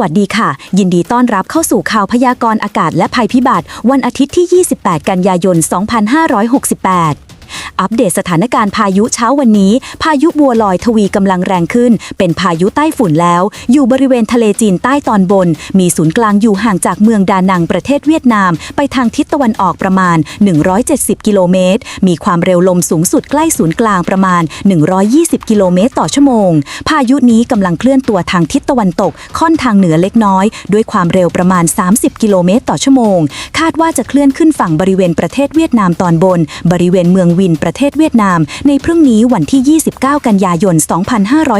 วัสดีค่ะ ยินดีต้อนรับเข้าสู่ข่าวพยากรณ์อากาศและภัยพิบัติ วันอาทิตย์ที่ 28 กันยายน 2568 อัปเดตสถานการณ์พายุเช้าวันนี้ พายุบัวลอยทวีกำลังแรงขึ้น เป็นพายุใต้ฝุ่นแล้ว อยู่บริเวณทะเลจีนใต้ตอนบน มีศูนย์กลางอยู่ห่างจากเมืองดานังประเทศเวียดนาม ไปทางทิศตะวันออกประมาณ 170 กิโลเมตร มีความเร็วลมสูงสุดใกล้ศูนย์กลางประมาณ 120 กิโลเมตรต่อชั่วโมง พายุนี้กำลังเคลื่อนตัวทางทิศตะวันตก ค่อนทางเหนือเล็กน้อย ด้วยความเร็วประมาณ 30 กิโลเมตรต่อชั่วโมง คาดว่าจะเคลื่อนขึ้นฝั่งบริเวณประเทศเวียดนามตอนบน บริเวณเมืองวินประเทศเวียดนาม ในพรุ่งนี้วันที่ 29 กันยายน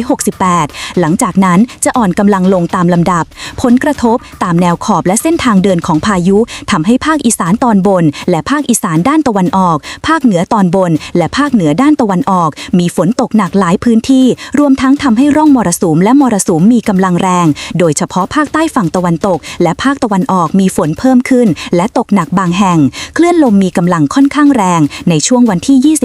2568 หลังจากนั้นจะอ่อนกำลังลงตามลำดับ ผลกระทบตามแนวขอบและเส้นทางเดินของพายุทำให้ภาคอีสานตอนบน และภาคอีสานด้านตะวันออก ภาคเหนือตอนบน และภาคเหนือด้านตะวันออก มีฝนตกหนักหลายพื้นที่ รวมทั้งทำให้ร่องมรสุมและมรสุมมีกำลังแรง โดยเฉพาะภาคใต้ฝั่งตะวันตก และภาคตะวันออกมีฝนเพิ่มขึ้น และตกหนักบางแห่ง เคลื่อนลมมีกำลังค่อนข้างแรง ในช่วงวันที่ที่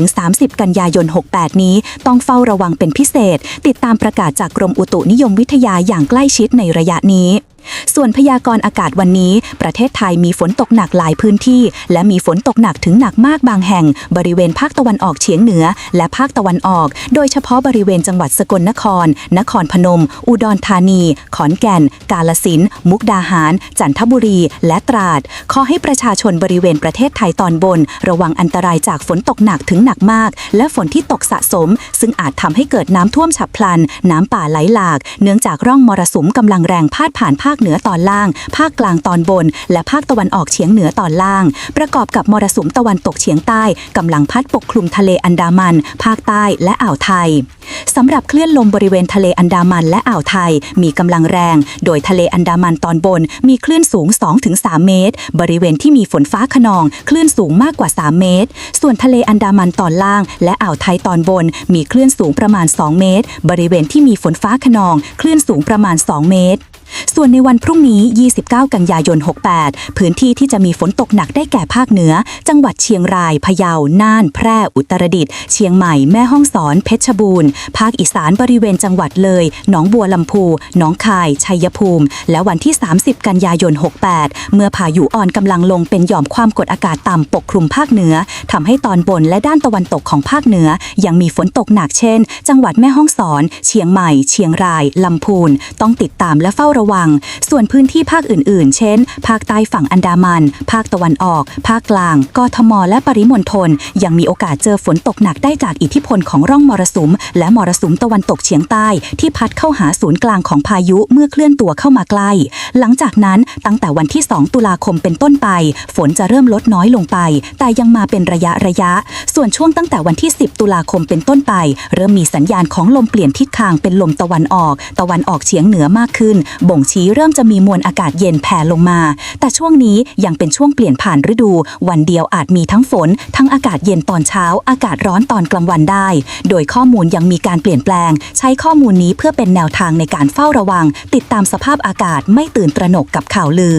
28-30 กันยายน 68 นี้ ต้องเฝ้าระวังเป็นพิเศษ ติดตามประกาศจากกรมอุตุนิยมวิทยาอย่างใกล้ชิดในระยะนี้ ส่วนพยากรณ์อากาศวันนี้ ประเทศไทยมีฝนตกหนักหลายพื้นที่ และมีฝนตกหนักถึงหนักมากบางแห่ง บริเวณภาคตะวันออกเฉียงเหนือ และภาคตะวันออก โดยเฉพาะบริเวณจังหวัดสกลนคร นครพนม อุดรธานี ขอนแก่น กาลสิน มุกดาหาร จันทบุรี และตราด ขอให้ประชาชนบริเวณประเทศไทยตอนบน ระวังอันตรายจากฝนตกหนักถึงหนักมาก และฝนที่ตกสะสม ซึ่งอาจทำให้เกิดน้ำท่วมฉับพลัน น้ำป่าไหลหลาก เนื่องจากร่องมรสุมกำลังแรงพาดผ่านภาคเหนือตอนล่าง ภาคกลางตอนบน และภาคตะวันออกเฉียงเหนือตอนล่าง ประกอบกับมรสุมตะวันตกเฉียงใต้กำลังพัดปกคลุมทะเลอันดามัน ภาคใต้และอ่าวไทยสำหรับเคลื่อนลมบริเวณทะเลอันดามันและอ่าวไทย มีกำลังแรง โดยทะเลอันดามันตอนบน มีคลื่นสูง 2-3 เมตร บริเวณที่มีฝนฟ้าขนอง คลื่นสูงมากกว่า 3 เมตร ส่วนทะเลอันดามันตอนล่าง และอ่าวไทยตอนบน มีคลื่นสูงประมาณ 2 เมตร บริเวณที่มีฝนฟ้าขนอง คลื่นสูงประมาณ 2 เมตร ส่วนในวันพรุ่งนี้ 29 กันยายน 68 พื้นที่ที่จะมีฝนตกหนักได้แก่ภาคเหนือ จังหวัดเชียงราย พะเยา น่าน แพร่ อุตรดิตถ์ เชียงใหม่ แม่ฮ่องสอน เพชรบูรณ์ ภาคอีสานบริเวณจังหวัดเลย หนองบัวลำพู หนองคาย ชัยภูมิ และวันที่ 30 กันยายน 68 เมื่อพายุอ่อนกำลังลงเป็นหย่อมความกดอากาศต่ำปกคลุมภาคเหนือทำให้ตอนบนและด้านตะวันตกของภาคเหนือ ยังมีฝนตกหนักเช่น จังหวัดแม่ฮ่องสอน เชียงใหม่ เชียงรายลำพูน ต้องติดตามและเฝ้าระวังง ส่วนพื้นที่ภาคอื่นๆ เช่น ภาคใต้ฝั่งอันดามัน ภาคตะวันออก ภาคกลาง กทม และปริมณฑลยังมีโอกาสเจอฝนตกหนักได้จากอิทธิพลของร่องมรสุม และมรสุมตะวันตกเฉียงใต้ ที่พัดเข้าหาศูนย์กลางของพายุเมื่อเคลื่อนตัวเข้ามาใกล้ หลังจากนั้นตั้งแต่วันที่ 2 ตุลาคมเป็นต้นไป ฝนจะเริ่มลดน้อยลงไป แต่ยังมาเป็นระยะระยะ ส่วนช่วงตั้งแต่วันที่ 10 ตุลาคมเป็นต้นไป เริ่มมีสัญญาณของลมเปลี่ยนทิศทางเป็นลมตะวันออก ตะวันออกเฉียงเหนือมากขึ้น บ่งชี้เริ่มจะมีมวลอากาศเย็นแผ่ลงมา แต่ช่วงนี้ยังเป็นช่วงเปลี่ยนผ่านฤดู วันเดียวอาจมีทั้งฝน ทั้งอากาศเย็นตอนเช้า อากาศร้อนตอนกลางวันได้ โดยข้อมูลยังมีการเปลี่ยนแปลง ใช้ข้อมูลนี้เพื่อเป็นแนวทางในการเฝ้าระวัง ติดตามสภาพอากาศไม่ตื่นตระหนกกับข่าวลือ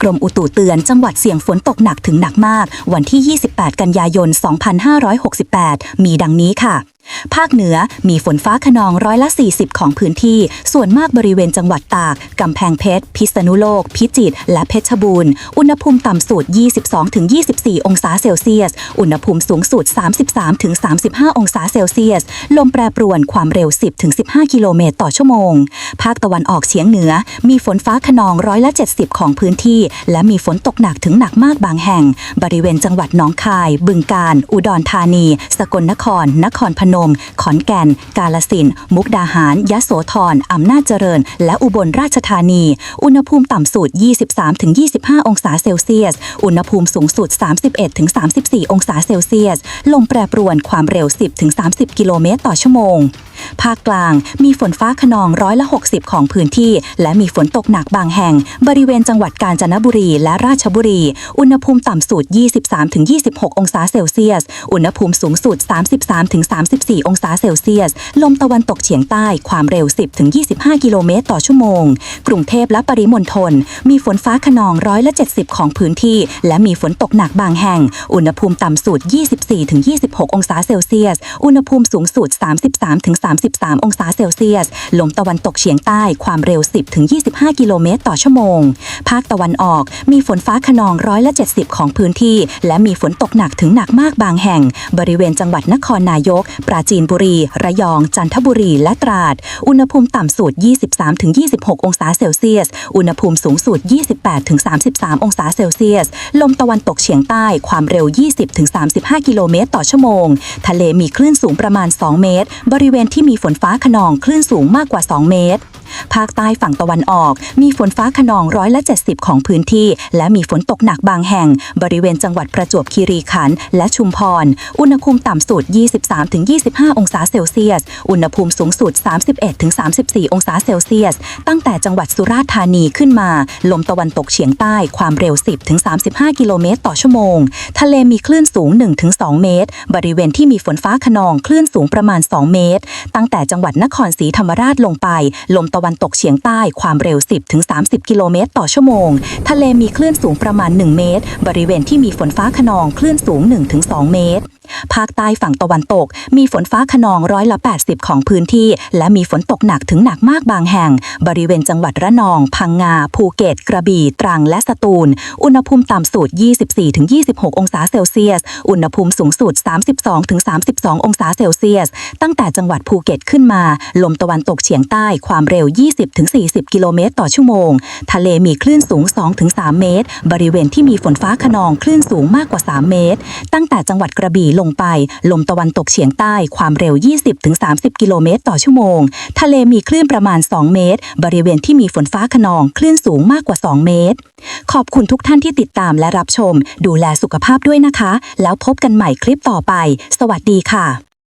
กรมอุตุเตือนจังหวัดเสี่ยงฝนตกหนักถึงหนักมาก วันที่ 28 กันยายน 2568 มีดังนี้ค่ะ ภาคเหนือมีฝนฟ้าขนองร้อยละ 40 ของพื้นที่ ส่วนมากบริเวณจังหวัดตาก กำแพงเพชร พิษณุโลก พิจิตร และเพชรบูรณ์ อุณหภูมิต่ำสุด 22-24 องศาเซลเซียส อุณหภูมิสูงสุด 33-35 องศาเซลเซียส ลมแปรปรวนความเร็ว 10-15 กิโลเมตรต่อชั่วโมง ภาคตะวันออกเฉียงเหนือ มีฝนฟ้าขนองร้อยละ 70 ของพื้นที่ และมีฝนตกหนักถึงหนักมากบางแห่ง บริเวณจังหวัดหนองคาย บึงกาฬ อุดรธานี สกลนคร นครพนมขอนแก่น กาลสิน มุกดาหาร ยะโสธรอำนาจเจริญ และอุบลราชธานี อุณหภูมิต่ำสุด 23-25 องศาเซลเซียส อุณหภูมิสูงสุด 31-34 องศาเซลเซียส ลมแปรปรวนความเร็ว 10-30 กิโลเมตรต่อชั่วโมงภาคกลางมีฝนฟ้าขนองร้อยละ 60 ของพื้นที่ และมีฝนตกหนักบางแห่ง บริเวณจังหวัดกาญจนบุรีและราชบุรี อุณหภูมิต่ำสุด 23-26 องศาเซลเซียส อุณหภูมิสูงสุด 33-34องศาเซลเซียส ลมตะวันตกเฉียงใต้ความเร็ว 10-25 กิโลเมตรต่อชั่วโมง กรุงเทพและปริมณฑลมีฝนฟ้าขนองร้อยละ 70 ของพื้นที่ และมีฝนตกหนักบางแห่ง อุณหภูมิต่ำสุด 24-26 องศาเซลเซียส อุณหภูมิสูงสุด 33-33 องศาเซลเซียส ลมตะวันตกเฉียงใต้ความเร็ว 10-25 กิโลเมตรต่อชั่วโมง ภาคตะวันออกมีฝนฟ้าขนองร้อยละ 70 ของพื้นที่ และมีฝนตกหนักถึงหนักมากบางแห่ง บริเวณจังหวัดนครนายกปราจีนบุรี ระยอง จันทบุรี และตราด อุณหภูมิต่ำสุด 23-26 องศาเซลเซียส อุณหภูมิสูงสุด 28-33 องศาเซลเซียส ลมตะวันตกเฉียงใต้ ความเร็ว 20-35 กิโลเมตรต่อชั่วโมง ทะเลมีคลื่นสูงประมาณ 2 เมตร บริเวณที่มีฝนฟ้าขนอง คลื่นสูงมากกว่า 2 เมตร ภาคใต้ฝั่งตะวันออก มีฝนฟ้าขนองร้อยละ 70 ของพื้นที่ และมีฝนตกหนักบางแห่ง บริเวณจังหวัดประจวบคีรีขันธ์และชุมพร อุณหภูมิต่ำสุด 23-25 องศาเซลเซียส อุณหภูมิสูงสุด 31-34 องศาเซลเซียส ตั้งแต่จังหวัดสุราษฎร์ธานีขึ้นมา ลมตะวันตกเฉียงใต้ความเร็ว 10-35 กิโลเมตรต่อชั่วโมง ทะเลมีคลื่นสูง 1-2 เมตร บริเวณที่มีฝนฟ้าขนองคลื่นสูงประมาณ 2 เมตร ตั้งแต่จังหวัดนครศรีธรรมราชลงไป ลมตะวันวันตกเฉียงใต้ความเร็ว 10-30 กิโลเมตร ต่อชั่วโมง ทะเลมีคลื่นสูงประมาณ 1 เมตร บริเวณที่มีฝนฟ้าขนองคลื่นสูง 1-2 เมตร ภาคใต้ฝั่งตะวันตก มีฝนฟ้าขนองร้อยละ 80 ของพื้นที่ และมีฝนตกหนักถึงหนักมากบางแห่ง บริเวณจังหวัดระนอง พังงา ภูเก็ต กระบี่ ตรัง และสตูล อุณหภูมิต่ำสุด 24-26 องศาเซลเซียส อุณหภูมิสูงสุด 32-32 องศาเซลเซียส ตั้งแต่จังหวัดภูเก็ตขึ้นมา ลมตะวันตกเฉียงใต้ความเร็ว 20-40 กิโลเมตรต่อชั่วโมง ทะเลมีคลื่นสูง 2-3 เมตร บริเวณที่มีฝนฟ้าขนองคลื่นสูงมากกว่า 3 เมตร ตั้งแต่จังหวัดกระบี่ลงไป ลมตะวันตกเฉียงใต้ความเร็ว 20-30 กิโลเมตรต่อชั่วโมง ทะเลมีคลื่นประมาณ 2 เมตร บริเวณที่มีฝนฟ้าขนองคลื่นสูงมากกว่า 2 เมตร ขอบคุณทุกท่านที่ติดตามและรับชม ดูแลสุขภาพด้วยนะคะ แล้วพบกันใหม่คลิปต่อไป สวัสดีค่ะ